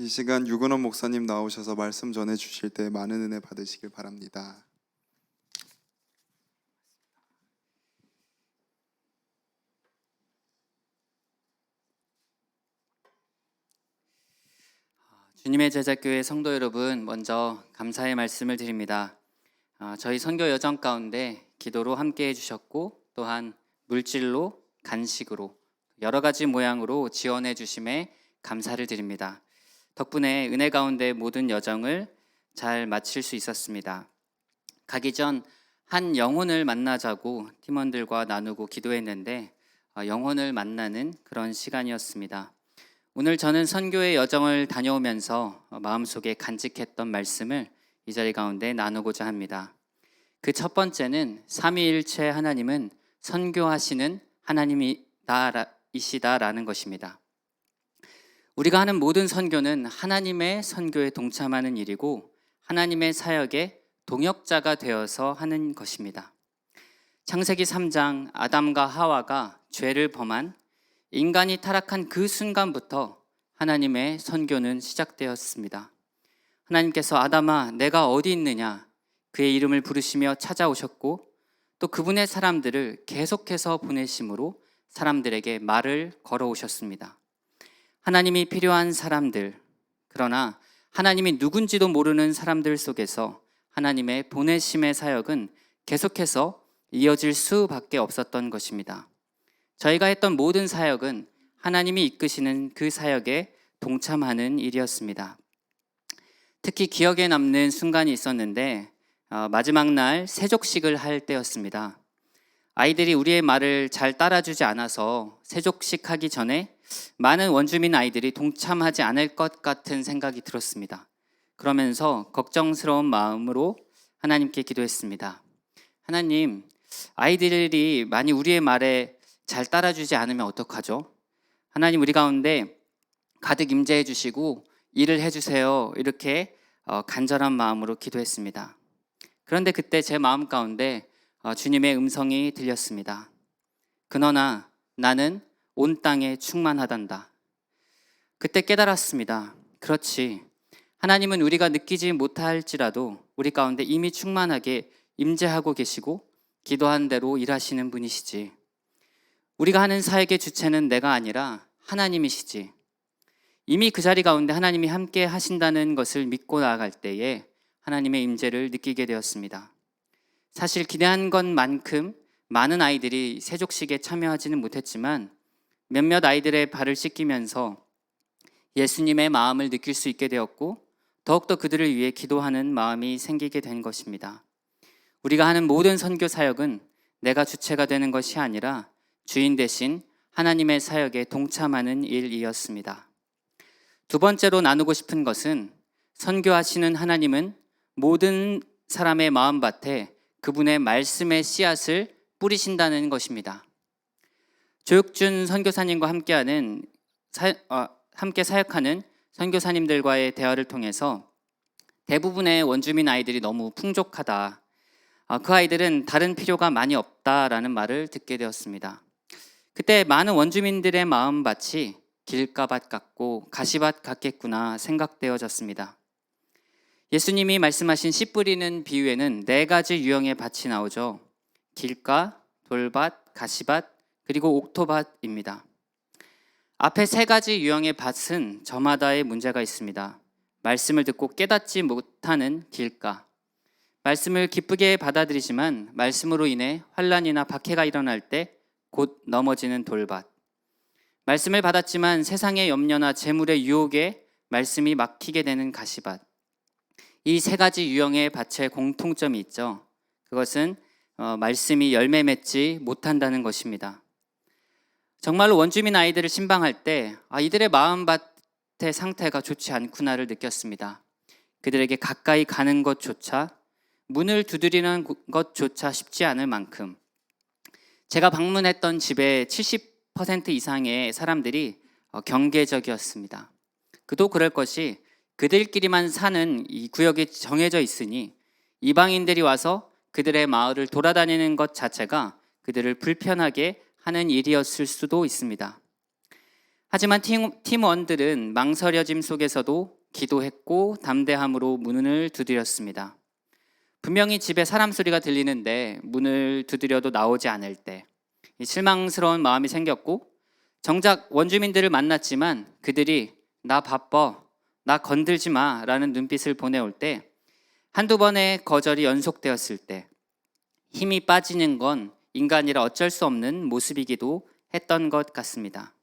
이 시간 유근원 목사님 나오셔서 말씀 전해 주실 때 많은 은혜 받으시길 바랍니다. 주님의 제자교회 성도 여러분, 먼저 감사의 말씀을 드립니다. 아, 저희 선교 여정 가운데 기도로 함께 해주셨고 또한 물질로 간식으로 여러 가지 모양으로 지원해 주심에 감사를 드립니다. 덕분에 은혜 가운데 모든 여정을 잘 마칠 수 있었습니다. 가기 전 한 영혼을 만나자고 팀원들과 나누고 기도했는데 아, 영혼을 만나는 그런 시간이었습니다. 오늘 저는 선교의 여정을 다녀오면서 마음속에 간직했던 말씀을 이 자리 가운데 나누고자 합니다. 그 첫 번째는 삼위일체 하나님은 선교하시는 하나님이시다라는 것입니다. 우리가 하는 모든 선교는 하나님의 선교에 동참하는 일이고 하나님의 사역에 동역자가 되어서 하는 것입니다. 창세기 3장 아담과 하와가 죄를 범한 인간이 타락한 그 순간부터 하나님의 선교는 시작되었습니다. 하나님께서 아담아, 내가 어디 있느냐? 그의 이름을 부르시며 찾아오셨고 또 그분의 사람들을 계속해서 보내심으로 사람들에게 말을 걸어오셨습니다. 하나님이 필요한 사람들, 그러나 하나님이 누군지도 모르는 사람들 속에서 하나님의 보내심의 사역은 계속해서 이어질 수밖에 없었던 것입니다. 저희가 했던 모든 사역은 하나님이 이끄시는 그 사역에 동참하는 일이었습니다. 특히 기억에 남는 순간이 있었는데 어, 마지막 날 세족식을 할 때였습니다. 아이들이 우리의 말을 잘 따라주지 않아서 세족식 하기 전에 많은 원주민 아이들이 동참하지 않을 것 같은 생각이 들었습니다. 그러면서 걱정스러운 마음으로 하나님께 기도했습니다. 하나님, 아이들이 많이 우리의 말에 잘 따라주지 않으면 어떡하죠? 하나님 우리 가운데 가득 임재해 주시고 일을 해 주세요. 이렇게 어, 간절한 마음으로 기도했습니다. 그런데 그때 제 마음 가운데 어, 주님의 음성이 들렸습니다. 그러나 나는 온 땅에 충만하단다. 그때 깨달았습니다. 그렇지. 하나님은 우리가 느끼지 못할지라도 우리 가운데 이미 충만하게 임재하고 계시고 기도한 대로 일하시는 분이시지. 우리가 하는 사역의 주체는 내가 아니라 하나님이시지. 이미 그 자리 가운데 하나님이 함께 하신다는 것을 믿고 나아갈 때에 하나님의 임재를 느끼게 되었습니다. 사실 기대한 것만큼 많은 아이들이 세족식에 참여하지는 못했지만 몇몇 아이들의 발을 씻기면서 예수님의 마음을 느낄 수 있게 되었고 더욱더 그들을 위해 기도하는 마음이 생기게 된 것입니다. 우리가 하는 모든 선교 사역은 내가 주체가 되는 것이 아니라 주인 대신 하나님의 사역에 동참하는 일이었습니다. 두 번째로 나누고 싶은 것은 선교하시는 하나님은 모든 사람의 마음밭에 그분의 말씀의 씨앗을 뿌리신다는 것입니다. 조육준 선교사님과 함께하는 사, 어, 함께 사역하는 선교사님들과의 대화를 통해서 대부분의 원주민 아이들이 너무 풍족하다. 아, 그 아이들은 다른 필요가 많이 없다라는 말을 듣게 되었습니다. 그때 많은 원주민들의 마음밭이 길가밭 같고 가시밭 같겠구나 생각되어졌습니다. 예수님이 말씀하신 씨 뿌리는 비유에는 네 가지 유형의 밭이 나오죠. 길가, 돌밭, 가시밭, 그리고 옥토밭입니다. 앞에 세 가지 유형의 밭은 저마다의 문제가 있습니다. 말씀을 듣고 깨닫지 못하는 길가, 말씀을 기쁘게 받아들이지만 말씀으로 인해 환란이나 박해가 일어날 때 곧 넘어지는 돌밭. 말씀을 받았지만 세상의 염려나 재물의 유혹에 말씀이 막히게 되는 가시밭. 이 세 가지 유형의 밭에 공통점이 있죠. 그것은 어, 말씀이 열매 맺지 못한다는 것입니다. 정말로 원주민 아이들을 신방할 때 아, 이들의 마음밭의 상태가 좋지 않구나를 느꼈습니다. 그들에게 가까이 가는 것조차 문을 두드리는 것조차 쉽지 않을 만큼 제가 방문했던 집의 70% 이상의 사람들이 어, 경계적이었습니다. 그도 그럴 것이 그들끼리만 사는 이 구역이 정해져 있으니 이방인들이 와서 그들의 마을을 돌아다니는 것 자체가 그들을 불편하게 하는 일이었을 수도 있습니다. 하지만 팀, 팀원들은 망설여짐 속에서도 기도했고 담대함으로 문을 두드렸습니다. 분명히 집에 사람 소리가 들리는데 문을 두드려도 나오지 않을 때이 실망스러운 마음이 생겼고 정작 원주민들을 만났지만 그들이 나 바빠, 나 건들지 마 라는 눈빛을 보내올 때 한두 번의 거절이 연속되었을 때 힘이 빠지는 건 인간이라 어쩔 수 없는 모습이기도 했던 것 같습니다.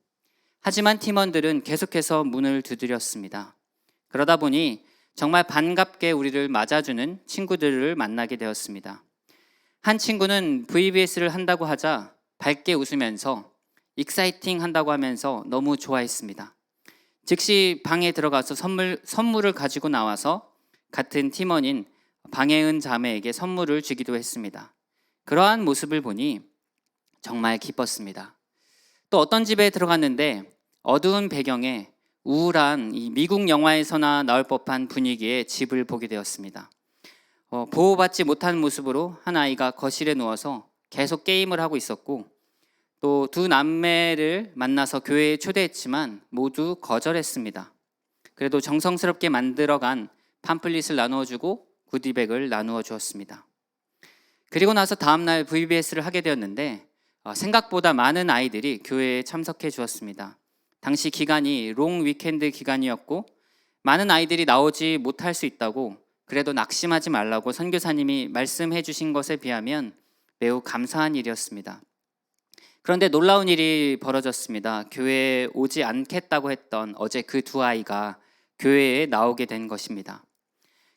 하지만 팀원들은 계속해서 문을 두드렸습니다. 그러다 보니 정말 반갑게 우리를 맞아주는 친구들을 만나게 되었습니다. 한 친구는 VBS를 한다고 하자 밝게 웃으면서 익사이팅 한다고 하면서 너무 좋아했습니다. 즉시 방에 들어가서 선물, 선물을 가지고 나와서 같은 팀원인 방혜은 자매에게 선물을 주기도 했습니다. 그러한 모습을 보니 정말 기뻤습니다. 또 어떤 집에 들어갔는데 어두운 배경에 우울한 이 미국 영화에서나 나올 법한 분위기의 집을 보게 되었습니다. 어, 보호받지 못한 모습으로 한 아이가 거실에 누워서 계속 게임을 하고 있었고 또 두 남매를 만나서 교회에 초대했지만 모두 거절했습니다. 그래도 정성스럽게 만들어간 팜플릿을 나누어 주고 구디백을 나누어 주었습니다. 그리고 나서 다음 날 VBS를 하게 되었는데 어, 생각보다 많은 아이들이 교회에 참석해 주었습니다. 당시 기간이 롱 위켄드 기간이었고 많은 아이들이 나오지 못할 수 있다고 그래도 낙심하지 말라고 선교사님이 말씀해 주신 것에 비하면 매우 감사한 일이었습니다. 그런데 놀라운 일이 벌어졌습니다. 교회에 오지 않겠다고 했던 어제 그 두 아이가 교회에 나오게 된 것입니다.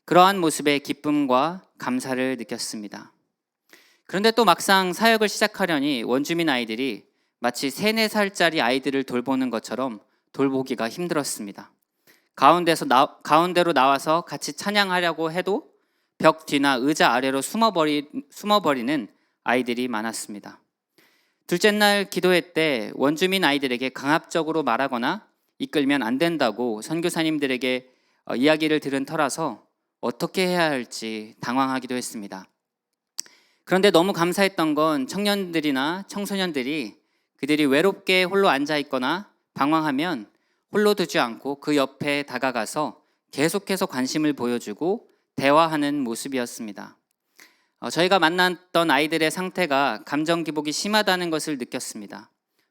그러한 모습에 기쁨과 감사를 느꼈습니다. 그런데 또 막상 사역을 시작하려니 원주민 아이들이 마치 3, 4살짜리 아이들을 돌보는 것처럼 돌보기가 힘들었습니다. 가운데서 나, 가운데로 나와서 같이 찬양하려고 해도 벽 뒤나 의자 아래로 숨어버리, 숨어버리는 아이들이 많았습니다. 둘째 날 기도회 때 원주민 아이들에게 강압적으로 말하거나 이끌면 안 된다고 선교사님들에게 어, 이야기를 들은 터라서 어떻게 해야 할지 당황하기도 했습니다. 그런데 너무 감사했던 건 청년들이나 청소년들이 그들이 외롭게 홀로 앉아 있거나 방황하면 홀로 두지 않고 그 옆에 다가가서 계속해서 관심을 보여주고 대화하는 모습이었습니다. 어, 저희가 만났던 아이들의 상태가 감정 기복이 심하다는 것을 느꼈습니다.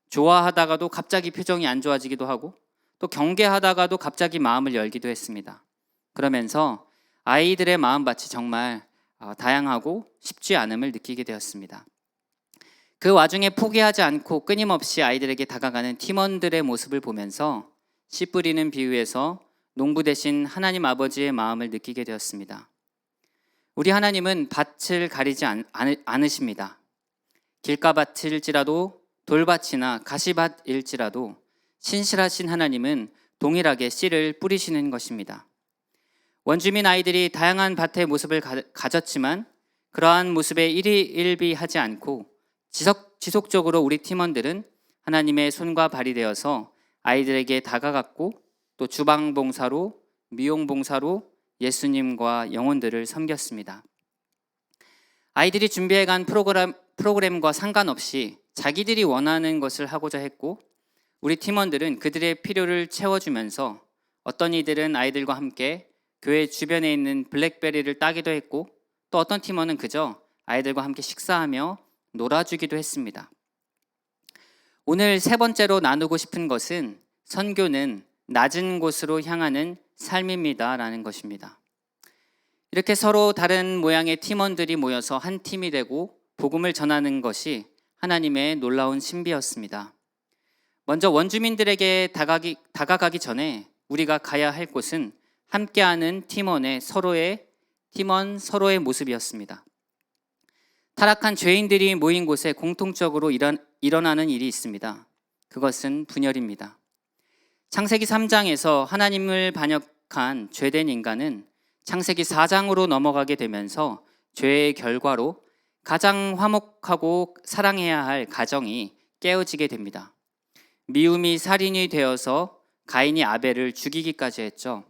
좋아하다가도 갑자기 표정이 안 좋아지기도 하고 또 경계하다가도 갑자기 마음을 열기도 했습니다. 그러면서 아이들의 마음밭이 정말 어, 다양하고 쉽지 않음을 느끼게 되었습니다. 그 와중에 포기하지 않고 끊임없이 아이들에게 다가가는 팀원들의 모습을 보면서 씨 뿌리는 비유에서 농부 대신 하나님 아버지의 마음을 느끼게 되었습니다. 우리 하나님은 밭을 가리지 않, 않으십니다. 길가밭일지라도 돌밭이나 가시밭일지라도 신실하신 하나님은 동일하게 씨를 뿌리시는 것입니다. 원주민 아이들이 다양한 밭의 모습을 가, 졌지만 그러한 모습에 일희일비하지 않고 지속, 지속적으로 우리 팀원들은 하나님의 손과 발이 되어서 아이들에게 다가갔고 또 주방 봉사로 미용 봉사로 예수님과 영혼들을 섬겼습니다. 아이들이 준비해간 프로그램, 프로그램과 상관없이 자기들이 원하는 것을 하고자 했고 우리 팀원들은 그들의 필요를 채워주면서 어떤 이들은 아이들과 함께 교회 주변에 있는 블랙베리를 따기도 했고 또 어떤 팀원은 그저 아이들과 함께 식사하며 놀아주기도 했습니다. 오늘 세 번째로 나누고 싶은 것은 선교는 낮은 곳으로 향하는 삶입니다 라는 것입니다. 이렇게 서로 다른 모양의 팀원들이 모여서 한 팀이 되고 복음을 전하는 것이 하나님의 놀라운 신비였습니다. 먼저 원주민들에게 다가기, 다가가기 전에 우리가 가야 할 곳은 함께하는 팀원의 서로의 팀원 서로의 모습이었습니다. 타락한 죄인들이 모인 곳에 공통적으로 일어, 일어나는 일이 있습니다. 그것은 분열입니다. 창세기 3장에서 하나님을 반역한 죄된 인간은 창세기 4장으로 넘어가게 되면서 죄의 결과로 가장 화목하고 사랑해야 할 가정이 깨어지게 됩니다. 미움이 살인이 되어서 가인이 아벨을 죽이기까지 했죠.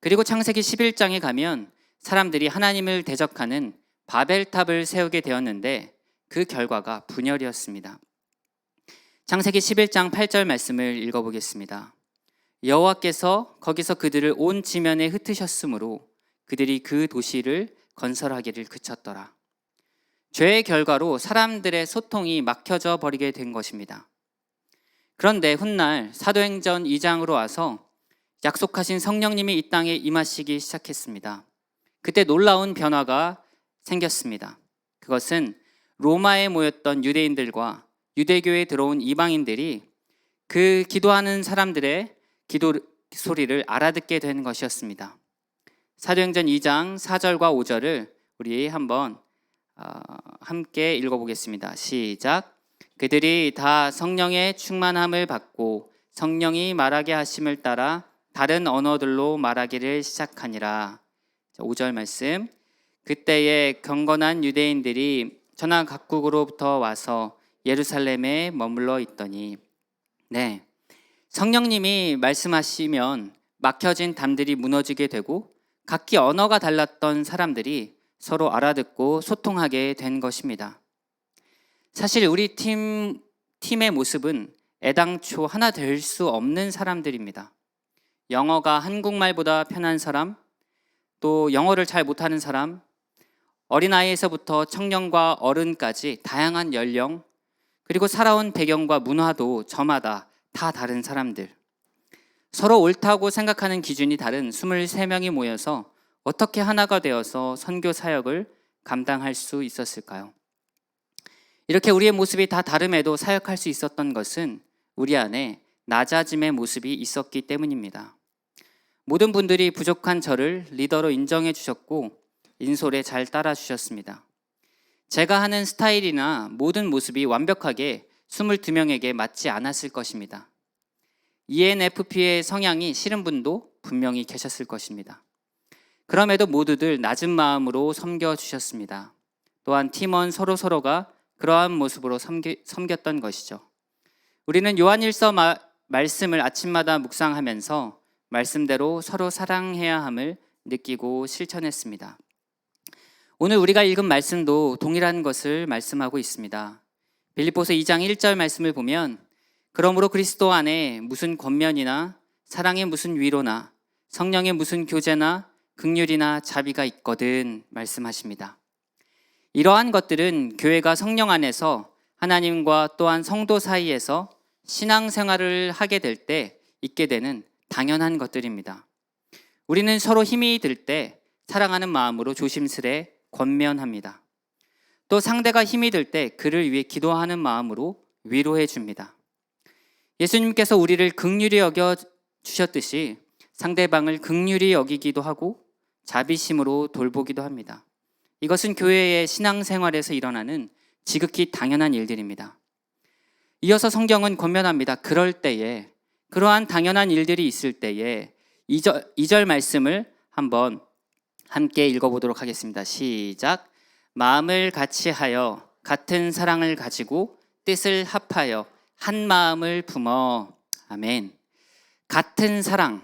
그리고 창세기 11장에 가면 사람들이 하나님을 대적하는 바벨탑을 세우게 되었는데 그 결과가 분열이었습니다. 창세기 11장 8절 말씀을 읽어보겠습니다. 여호와께서 거기서 그들을 온 지면에 흩으셨으므로 그들이 그 도시를 건설하기를 그쳤더라. 죄의 결과로 사람들의 소통이 막혀져 버리게 된 것입니다. 그런데 훗날 사도행전 2장으로 와서 약속하신 성령님이 이 땅에 임하시기 시작했습니다. 그때 놀라운 변화가 생겼습니다. 그것은 로마에 모였던 유대인들과 유대교에 들어온 이방인들이 그 기도하는 사람들의 기도 소리를 알아듣게 된 것이었습니다. 사도행전 2장 4절과 5절을 우리 한번 어, 함께 읽어보겠습니다. 시작. 그들이 다 성령의 충만함을 받고 성령이 말하게 하심을 따라 다른 언어들로 말하기를 시작하니라. 5절 말씀. 그때에 경건한 유대인들이 전하 각국으로부터 와서 예루살렘에 머물러 있더니 네. 성령님이 말씀하시면 막혀진 담들이 무너지게 되고 각기 언어가 달랐던 사람들이 서로 알아듣고 소통하게 된 것입니다. 사실 우리 팀 팀의 모습은 애당초 하나 될 수 없는 사람들입니다. 영어가 한국말보다 편한 사람, 또 영어를 잘 못하는 사람, 어린아이에서부터 청년과 어른까지 다양한 연령, 그리고 살아온 배경과 문화도 저마다 다 다른 사람들. 서로 옳다고 생각하는 기준이 다른 23명이 모여서 어떻게 하나가 되어서 선교 사역을 감당할 수 있었을까요? 이렇게 우리의 모습이 다 다름에도 사역할 수 있었던 것은 우리 안에 낮아짐의 모습이 있었기 때문입니다. 모든 분들이 부족한 저를 리더로 인정해 주셨고 인솔에 잘 따라 주셨습니다. 제가 하는 스타일이나 모든 모습이 완벽하게 22명에게 맞지 않았을 것입니다. ENFP의 성향이 싫은 분도 분명히 계셨을 것입니다. 그럼에도 모두들 낮은 마음으로 섬겨 주셨습니다. 또한 팀원 서로 서로가 그러한 모습으로 섬기, 섬겼던 것이죠. 우리는 요한일서 마, 말씀을 아침마다 묵상하면서 말씀대로 서로 사랑해야 함을 느끼고 실천했습니다. 오늘 우리가 읽은 말씀도 동일한 것을 말씀하고 있습니다. 빌립보서 2장 1절 말씀을 보면 그러므로 그리스도 안에 무슨 권면이나 사랑의 무슨 위로나 성령의 무슨 교제나 극률이나 자비가 있거든 말씀하십니다. 이러한 것들은 교회가 성령 안에서 하나님과 또한 성도 사이에서 신앙생활을 하게 될 때 있게 되는 당연한 것들입니다. 우리는 서로 힘이 들 때 사랑하는 마음으로 조심스레 권면합니다. 또 상대가 힘이 들 때 그를 위해 기도하는 마음으로 위로해 줍니다. 예수님께서 우리를 극률히 여겨 주셨듯이 상대방을 극률히 여기기도 하고 자비심으로 돌보기도 합니다. 이것은 교회의 신앙생활에서 일어나는 지극히 당연한 일들입니다. 이어서 성경은 권면합니다. 그럴 때에 그러한 당연한 일들이 있을 때에 2절, 2절 말씀을 한번 함께 읽어보도록 하겠습니다. 시작. 마음을 같이 하여 같은 사랑을 가지고 뜻을 합하여 한 마음을 품어. 아멘. 같은 사랑.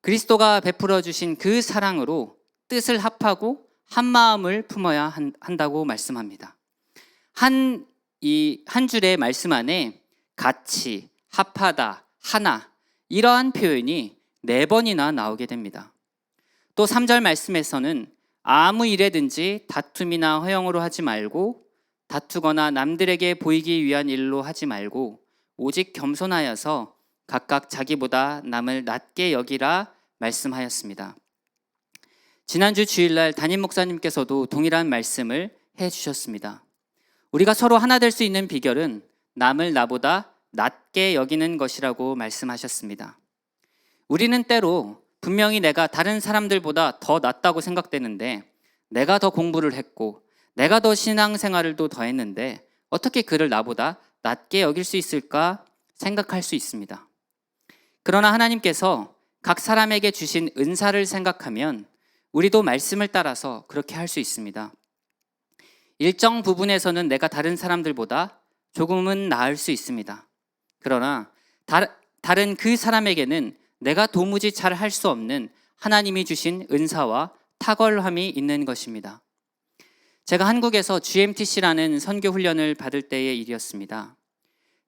그리스도가 베풀어 주신 그 사랑으로 뜻을 합하고 한 마음을 품어야 한, 한다고 말씀합니다. 한, 이, 한 줄의 말씀 안에 같이, 합하다, 하나, 이러한 표현이 네 번이나 나오게 됩니다. 또 3절 말씀에서는 아무 일에든지 다툼이나 허영으로 하지 말고 다투거나 남들에게 보이기 위한 일로 하지 말고 오직 겸손하여서 각각 자기보다 남을 낮게 여기라 말씀하였습니다. 지난주 주일날 담임 목사님께서도 동일한 말씀을 해 주셨습니다. 우리가 서로 하나 될 수 있는 비결은 남을 나보다 낮게 여기는 것이라고 말씀하셨습니다. 우리는 때로 분명히 내가 다른 사람들보다 더 낫다고 생각되는데 내가 더 공부를 했고 내가 더 신앙생활을 더 했는데 어떻게 그를 나보다 낮게 여길 수 있을까 생각할 수 있습니다. 그러나 하나님께서 각 사람에게 주신 은사를 생각하면 우리도 말씀을 따라서 그렇게 할 수 있습니다. 일정 부분에서는 내가 다른 사람들보다 조금은 나을 수 있습니다. 그러나 다, 다른 그 사람에게는 내가 도무지 잘 할 수 없는 하나님이 주신 은사와 탁월함이 있는 것입니다. 제가 한국에서 GMTC라는 선교 훈련을 받을 때의 일이었습니다.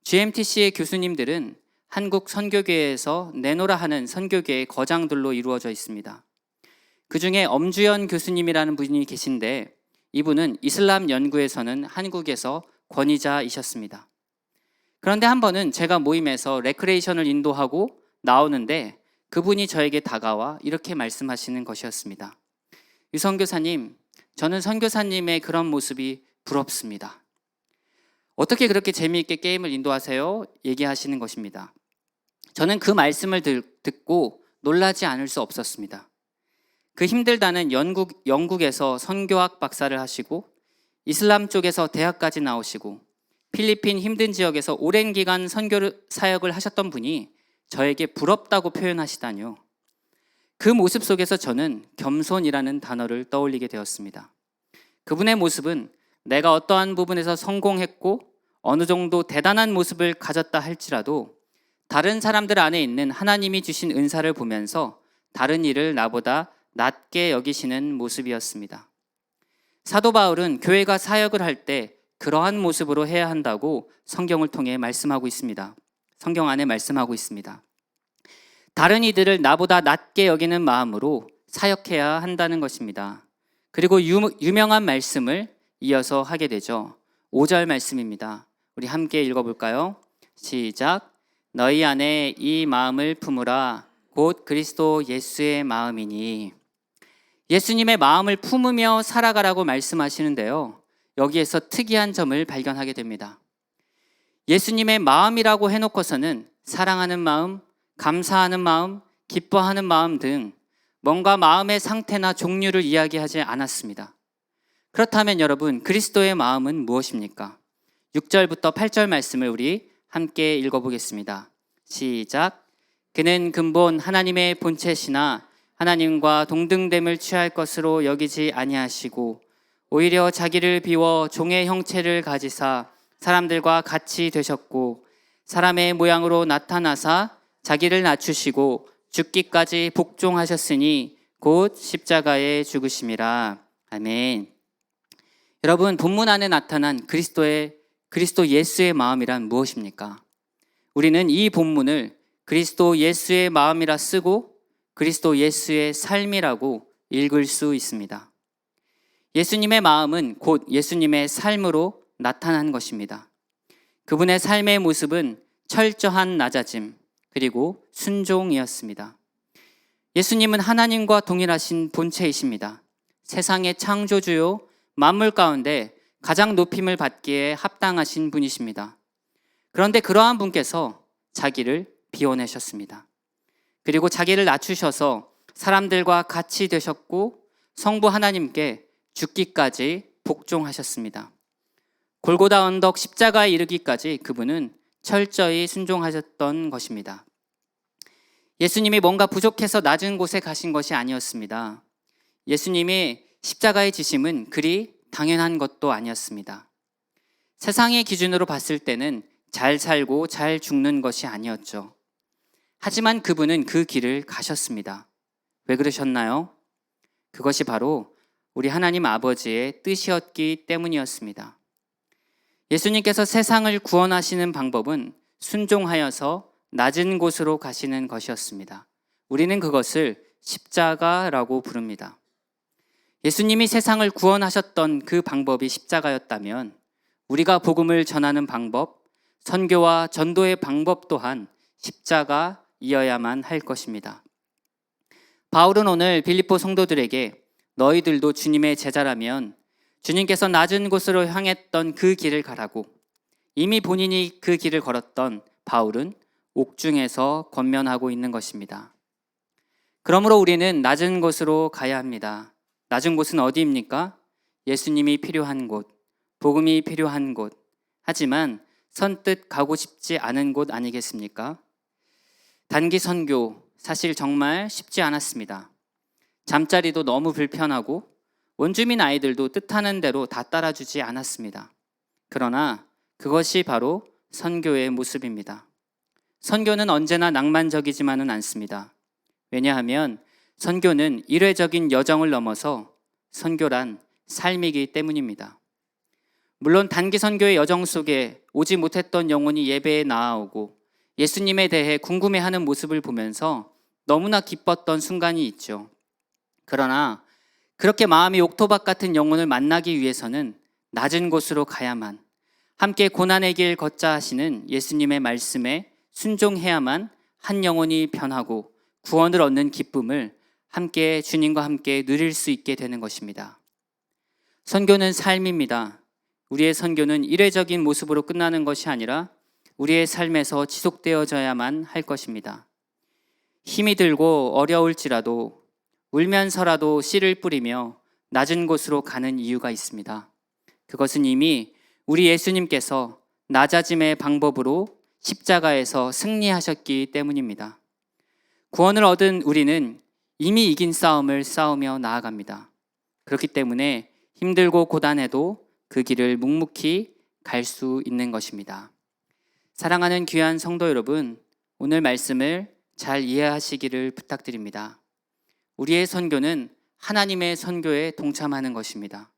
GMTC의 교수님들은 한국 선교계에서 내노라 하는 선교계의 거장들로 이루어져 있습니다. 그 중에 엄주연 교수님이라는 분이 계신데 이분은 이슬람 연구에서는 한국에서 권위자이셨습니다. 그런데 한 번은 제가 모임에서 레크레이션을 인도하고 나오는데 그분이 저에게 다가와 이렇게 말씀하시는 것이었습니다. 유성교사님, 저는 선교사님의 그런 모습이 부럽습니다. 어떻게 그렇게 재미있게 게임을 인도하세요? 얘기하시는 것입니다. 저는 그 말씀을 들- 듣고 놀라지 않을 수 없었습니다. 그 힘들다는 영국, 영국에서 선교학 박사를 하시고 이슬람 쪽에서 대학까지 나오시고 필리핀 힘든 지역에서 오랜 기간 선교 사역을 하셨던 분이 저에게 부럽다고 표현하시다니요. 그 모습 속에서 저는 겸손이라는 단어를 떠올리게 되었습니다. 그분의 모습은 내가 어떠한 부분에서 성공했고 어느 정도 대단한 모습을 가졌다 할지라도 다른 사람들 안에 있는 하나님이 주신 은사를 보면서 다른 일을 나보다 낮게 여기시는 모습이었습니다. 사도 바울은 교회가 사역을 할 때 그러한 모습으로 해야 한다고 성경을 통해 말씀하고 있습니다. 성경 안에 말씀하고 있습니다. 다른 이들을 나보다 낮게 여기는 마음으로 사역해야 한다는 것입니다. 그리고 유, 유명한 말씀을 이어서 하게 되죠. 5절 말씀입니다. 우리 함께 읽어볼까요? 시작. 너희 안에 이 마음을 품으라. 곧 그리스도 예수의 마음이니. 예수님의 마음을 품으며 살아가라고 말씀하시는데요. 여기에서 특이한 점을 발견하게 됩니다. 예수님의 마음이라고 해놓고서는 사랑하는 마음, 감사하는 마음, 기뻐하는 마음 등 뭔가 마음의 상태나 종류를 이야기하지 않았습니다. 그렇다면 여러분, 그리스도의 마음은 무엇입니까? 6절부터 8절 말씀을 우리 함께 읽어보겠습니다. 시작. 그는 근본 하나님의 본체시나 하나님과 동등됨을 취할 것으로 여기지 아니하시고 오히려 자기를 비워 종의 형체를 가지사 사람들과 같이 되셨고 사람의 모양으로 나타나사 자기를 낮추시고 죽기까지 복종하셨으니 곧 십자가에 죽으심이라. 아멘. 여러분 본문 안에 나타난 그리스도의 그리스도 예수의 마음이란 무엇입니까? 우리는 이 본문을 그리스도 예수의 마음이라 쓰고 그리스도 예수의 삶이라고 읽을 수 있습니다. 예수님의 마음은 곧 예수님의 삶으로 나타난 것입니다. 그분의 삶의 모습은 철저한 낮아짐 그리고 순종이었습니다. 예수님은 하나님과 동일하신 본체이십니다. 세상의 창조주요 만물 가운데 가장 높임을 받기에 합당하신 분이십니다. 그런데 그러한 분께서 자기를 비워내셨습니다. 그리고 자기를 낮추셔서 사람들과 같이 되셨고 성부 하나님께 죽기까지 복종하셨습니다. 골고다 언덕 십자가에 이르기까지 그분은 철저히 순종하셨던 것입니다. 예수님이 뭔가 부족해서 낮은 곳에 가신 것이 아니었습니다. 예수님이 십자가의 지심은 그리 당연한 것도 아니었습니다. 세상의 기준으로 봤을 때는 잘 살고 잘 죽는 것이 아니었죠. 하지만 그분은 그 길을 가셨습니다. 왜 그러셨나요? 그것이 바로 우리 하나님 아버지의 뜻이었기 때문이었습니다. 예수님께서 세상을 구원하시는 방법은 순종하여서 낮은 곳으로 가시는 것이었습니다. 우리는 그것을 십자가라고 부릅니다. 예수님이 세상을 구원하셨던 그 방법이 십자가였다면 우리가 복음을 전하는 방법, 선교와 전도의 방법 또한 십자가이어야만 할 것입니다. 바울은 오늘 빌립보 성도들에게 너희들도 주님의 제자라면 주님께서 낮은 곳으로 향했던 그 길을 가라고 이미 본인이 그 길을 걸었던 바울은 옥중에서 권면하고 있는 것입니다. 그러므로 우리는 낮은 곳으로 가야 합니다. 낮은 곳은 어디입니까? 예수님이 필요한 곳, 복음이 필요한 곳. 하지만 선뜻 가고 싶지 않은 곳 아니겠습니까? 단기 선교, 사실 정말 쉽지 않았습니다. 잠자리도 너무 불편하고 원주민 아이들도 뜻하는 대로 다 따라주지 않았습니다. 그러나 그것이 바로 선교의 모습입니다. 선교는 언제나 낭만적이지만은 않습니다. 왜냐하면 선교는 일회적인 여정을 넘어서 선교란 삶이기 때문입니다. 물론 단기 선교의 여정 속에 오지 못했던 영혼이 예배에 나아오고 예수님에 대해 궁금해하는 모습을 보면서 너무나 기뻤던 순간이 있죠. 그러나 그렇게 마음이 옥토박 같은 영혼을 만나기 위해서는 낮은 곳으로 가야만 함께 고난의 길 걷자 하시는 예수님의 말씀에 순종해야만 한 영혼이 변하고 구원을 얻는 기쁨을 함께 주님과 함께 누릴 수 있게 되는 것입니다. 선교는 삶입니다. 우리의 선교는 일회적인 모습으로 끝나는 것이 아니라 우리의 삶에서 지속되어져야만 할 것입니다. 힘이 들고 어려울지라도 울면서라도 씨를 뿌리며 낮은 곳으로 가는 이유가 있습니다. 그것은 이미 우리 예수님께서 낮아짐의 방법으로 십자가에서 승리하셨기 때문입니다. 구원을 얻은 우리는 이미 이긴 싸움을 싸우며 나아갑니다. 그렇기 때문에 힘들고 고단해도 그 길을 묵묵히 갈 수 있는 것입니다. 사랑하는 귀한 성도 여러분, 오늘 말씀을 잘 이해하시기를 부탁드립니다. 우리의 선교는 하나님의 선교에 동참하는 것입니다.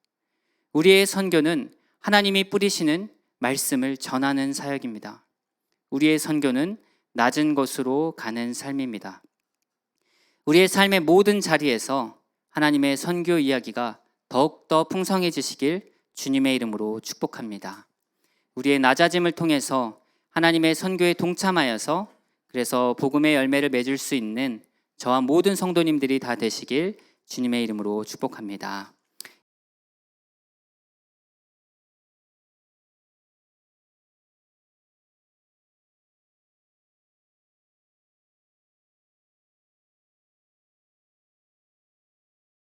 우리의 선교는 하나님이 뿌리시는 말씀을 전하는 사역입니다. 우리의 선교는 낮은 곳으로 가는 삶입니다. 우리의 삶의 모든 자리에서 하나님의 선교 이야기가 더욱더 풍성해지시길 주님의 이름으로 축복합니다. 우리의 낮아짐을 통해서 하나님의 선교에 동참하여서 그래서 복음의 열매를 맺을 수 있는 저와 모든 성도님들이 다 되시길 주님의 이름으로 축복합니다.